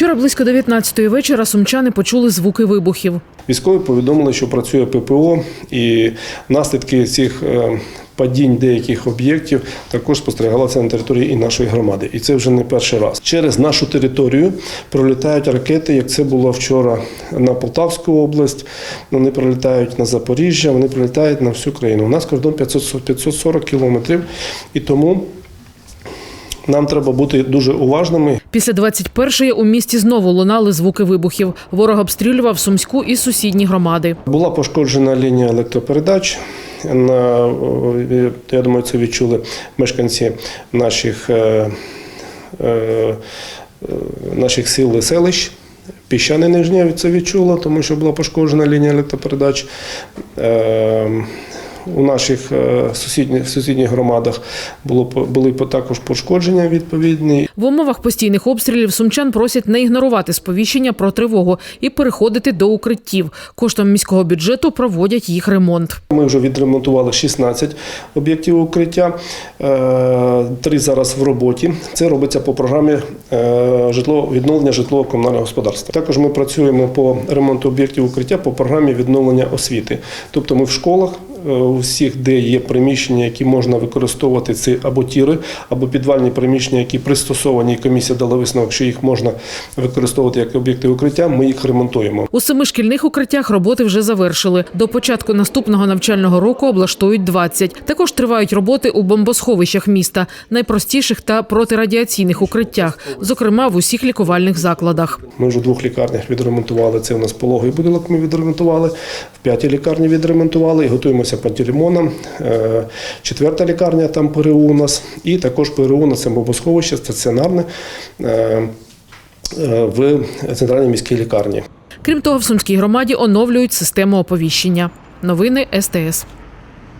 Вчора близько 19-ї вечора сумчани почули звуки вибухів. Військові повідомили, що працює ППО, і наслідки цих е, падінь деяких об'єктів також спостерігалися на території і нашої громади. І це вже не перший раз. Через нашу територію пролітають ракети, як це було вчора на Полтавську область. Вони прилітають на Запоріжжя, вони прилітають на всю країну. У нас кордон 500 540 кілометрів, і тому нам треба бути дуже уважними Після 21-ї у місті знову лунали звуки вибухів. Ворог обстрілював Сумську і сусідні громади. Була пошкоджена лінія електропередач. На, я думаю, це відчули мешканці наших, е, е, наших сіл і селищ. Піщане Нижнє це відчуло, тому що була пошкоджена лінія електропередач. У наших е, сусідніх, сусідніх громадах було, були по- також пошкодження відповідні. В умовах постійних обстрілів сумчан просять не ігнорувати сповіщення про тривогу і переходити до укриттів. Коштом міського бюджету проводять їх ремонт. Ми вже відремонтували 16 об'єктів укриття, е, три зараз в роботі. Це робиться по програмі е, житло, відновлення житлово-комунального господарства. Також ми працюємо по ремонту об'єктів укриття по програмі відновлення освіти. Тобто ми в школах, у всіх, де є приміщення, які можна використовувати, це або тіри, або підвальні приміщення, які пристосовані, і комісія дала висновок, що їх можна використовувати як об'єкти укриття, ми їх ремонтуємо. У семи шкільних укриттях роботи вже завершили. До початку наступного навчального року облаштують 20. Також тривають роботи у бомбосховищах міста, найпростіших та протирадіаційних укриттях, зокрема в усіх лікувальних закладах. Ми вже в двох лікарнях відремонтували. Це у нас пологовий будинок. Ми відремонтували, в п'ятій лікарні відремонтували і готуємося пантелеймоном. Е, Четверта лікарня там ПРУ у нас, і також ПРУ на це бомбосховище стаціонарне е, е, в центральній міській лікарні. Крім того, в сумській громаді оновлюють систему оповіщення. Новини СТС.